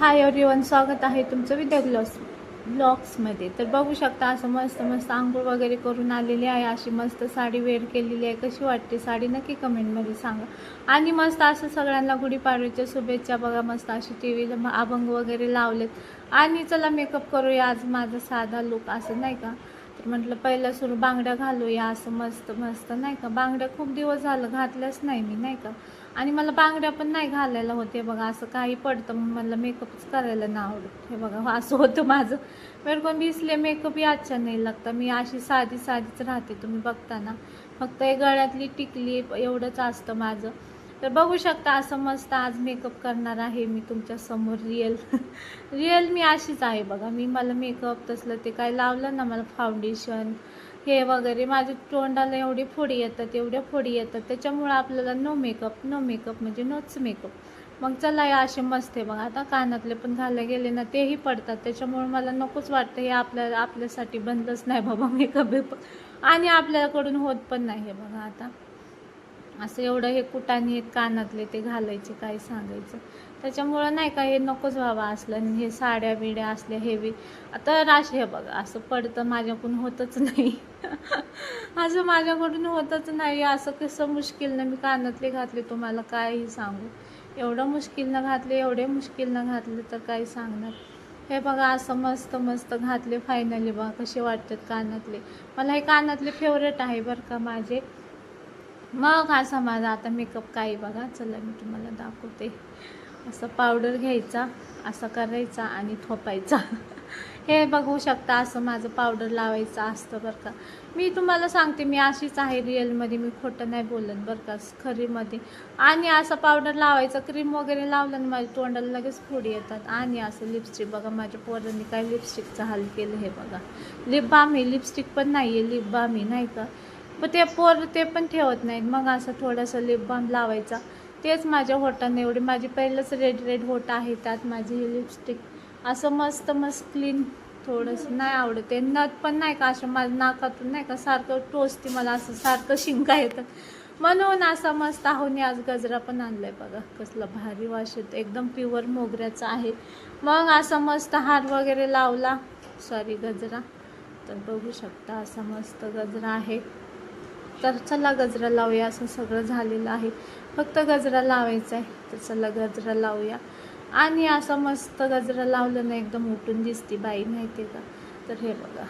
Hi everyone स्वागत आहे तुमचं विद्या ब्लॉग्स ब्लॉग्समध्ये तर बघू शकता असं मस्त मस्त आंघोळ वगैरे करून आलेली आहे. अशी मस्त साडी वेअर केलेली आहे. कशी वाटते साडी? नक्की कमेंटमध्ये सांगा. आणि मस्त असं सगळ्यांना गुढीपाडव्याच्या शुभेच्छा बघा. मस्त अशी टी व्हीला अभंग वगैरे लावलेत. आणि चला मेकअप करूया. आज माझा साधा लुक असं नाही का? तर म्हटलं पहिलं सुरू बांगड्या घालूया. असं मस्त मस्त नाही का? बांगड्या खूप दिवस झालं घातल्याच नाही मी नाही का? आणि मला बांगड्या पण नाही घालायला होते बघा असं काही पडतं मग मला मेकअपच करायला नाही आवडत. हे बघा असं होतं माझं. मेरे को भी मेकअप याच्या नाही लागता. मी अशी साधी साधीच राहते तुम्ही बघताना. फक्त हे गळ्यातली टिकली एवढंच असतं माझं. तर बघू शकता असं मस्त आज मेकअप करणार आहे मी तुमच्यासमोर रिअल. रिअल मी अशीच आहे बघा. मी मला मेकअप तसलं ते काय लावलं ना मला फाउंडेशन हे वगैरे माझ्या तोंडाला एवढी फोडी येतात एवढ्या फोडी येतात. त्याच्यामुळं आपल्याला नो मेकअप नो मेकअप म्हणजे नोच मेकअप मग चला या असे मस्त आहे बघा. आता कानातले पण घालले गेले ना तेही पडतात. त्याच्यामुळे मला नकोच वाटतं हे आपल्या आपल्यासाठी बनलंच नाही बाबा मेकअप आणि आपल्याकडून होत पण नाही हे बघा आता. असं एवढं हे कुटाने हे कानातले ते घालायचे काय सांगायचं? त्याच्यामुळं नाही का हे नकोच व्हावं असलं आणि हे साड्या बिड्या असल्या हेवी. आता राश हे बघा असं पडतं माझ्याकडून होतच नाही. असं माझ्याकडून होतच नाही. असं कसं मुश्किलनं मी कानातले घातले तुम्हाला कायही सांगू. एवढं मुश्किलनं घातले एवढे मुश्किलनं घातले तर काही सांगणार. हे बघा असं मस्त मस्त घातले फायनली बघा कसे वाटतात कानातले. मला हे कानातले फेवरेट आहे बरं का माझे. मग असा माझा आता मेकअप काही बघा. चला मी तुम्हाला दाखवते. असं पावडर घ्यायचा असा करायचा आणि थोपायचा. हे बघू शकता असं माझं पावडर लावायचं असतं बरं का. मी तुम्हाला सांगते मी अशीच आहे रिअलमध्ये मी खोटं नाही बोलत बरं का खरीमध्ये आणि असं पावडर लावायचं क्रीम वगैरे लावलं ना माझ्या तोंडाला लगेच फोडी येतात. आणि असं लिपस्टिक बघा माझ्या पोरांनी काय लिपस्टिकचं हाल केलं हे बघा. लिप बाम आहे लिपस्टिक पण नाही आहे लिप बाम आहे नाही का? पण ते पोर ते पण ठेवत नाहीत. मग असं थोडंसं लिप बाम लावायचा. तेच माझ्या होटांना एवढी. माझी पहिलंच रेड रेड होट आहे त्यात माझी ही लिपस्टिक असं मस्त मस्त क्लीन थोडंसं. नाही आवडत. ते नथ पण नाही का असं माझ्या नाकातून नाही का सारखं टोचते मला असं सारखं शिंका येतं. म्हणून असा मस्त आहोनी आज गजरा पण आणला आहे बघा. कसला भारी वास येतो. एकदम प्युअर मोगऱ्याचा आहे. मग असा मस्त हार वगैरे लावला. सॉरी गजरा. तर बघू शकता असा मस्त गजरा आहे. तर चला गजरा लावूया असं सगळं झालेलं आहे. फक्त गजरा लावायचा आहे तर चला गजरा लावूया. आणि असं मस्त गजरा लावलं ना एकदम उठून दिसते बाई माहिती का? तर हे बघा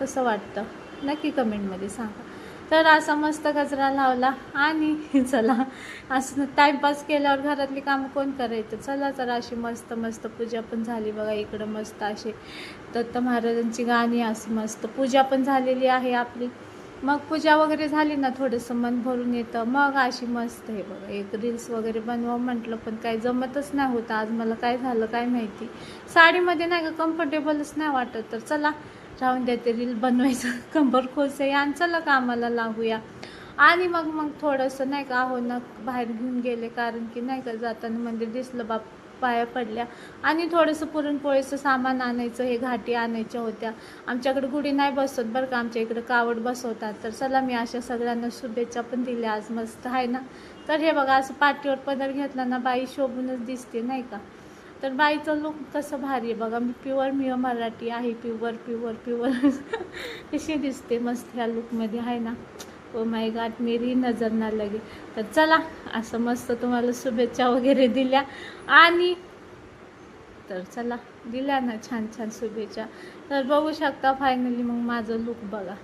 कसं वाटतं? नक्की कमेंटमध्ये सांगा. तर असा मस्त गजरा लावला आणि चला असं टाईमपास केल्यावर घरातली कामं कोण करायचं? चला तर अशी मस्त मस्त पूजा पण झाली बघा इकडं मस्त असे दत्त महाराजांची गाणी असं मस्त पूजा पण झालेली आहे आपली. मग पूजा वगैरे झाली ना थोडंसं मन भरून येतं. मग अशी मस्त आहे बघा. एक रील्स वगैरे बनवा म्हटलं पण काय जमतच नाही होतं. आज मला काय झालं काय माहिती. साडीमध्ये नाही का कम्फर्टेबलच नाही वाटत. तर चला राहून द्या ते रील बनवायचं. कंबर खोसे आणि चला कामाला लागूया आणि मग मग थोडंसं नाही का हो ना बाहेर घेऊन गेले. कारण की नाही का जाताना मंदिर दिसलं बाप पाया पडल्या. आणि थोडंसं पुरणपोळीचं सामान आणायचं हे घाटी आणायच्या होत्या. आमच्याकडे गुढी नाही बसवत बरं का आमच्या इकडं कावड बसवतात. तर चला मी अशा सगळ्यांना शुभेच्छा पण दिल्या. आज मस्त आहे ना? तर हे बघा असं पाठीवर पदर घेतला ना बाई शोभूनच दिसते नाही का? तर बाईचं लुक कसं भारी आहे बघा. मी प्युअर मी मराठी आहे. प्युअर प्युअर प्युअर कशी दिसते मस्त ह्या लुकमध्ये आहे ना? ओ माय गाठ मेरी नजर ना लगे. तर चला असं मस्त तुम्हाला शुभेच्छा वगैरे दिल्या. आणि तर चला दिल्या ना छान छान शुभेच्छा. तर बघू शकता फायनली मग माझं लुक बघा.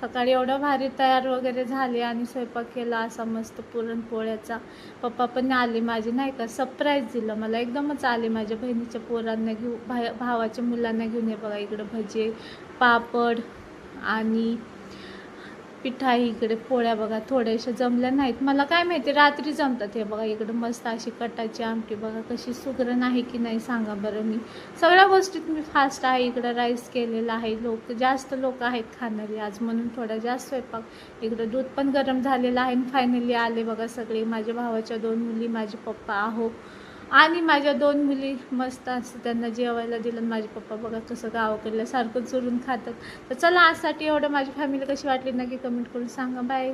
सकाळी एवढं भारी तयार वगैरे झाले आणि स्वयंपाक केला असा मस्त पुरणपोळ्याचा. पप्पा पण आले माझे नाही का? सरप्राईज दिलं मला. एकदमच आले माझ्या बहिणीच्या पोरांना घेऊ भा भावाच्या मुलांना घेऊन. ये बघा इकडं भजे पापड आणि पिठा इकडे पोळ्या बघा थोड्याशा जमल्या नाहीत. मला काय माहिती रात्री जमतात हे बघा इकडं मस्त अशी कटाची आमटी बघा कशी सुगरण आहे की नाही सांगा बरं मी. सगळ्या गोष्टीत मी फास्ट आहे इकडं राईस केलेला आहे लोक जास्त लोक आहेत खाणारी आज म्हणून थोडा जास्त स्वयंपाक. इकडं दूध पण गरम झालेलं आहे आणि फायनली आले बघा सगळे माझ्या भावाच्या दोन मुली माझे पप्पा आहो. आणि माझ्या दोन मुली मस्त असं त्यांना जेवायला दिलं. आणि माझे पप्पा बघा कसं गावाकडल्या सारखं चुरून खातात. तर चला आजसाठी एवढं. माझी फॅमिली कशी वाटली? नक्की कमेंट करून सांगा. बाय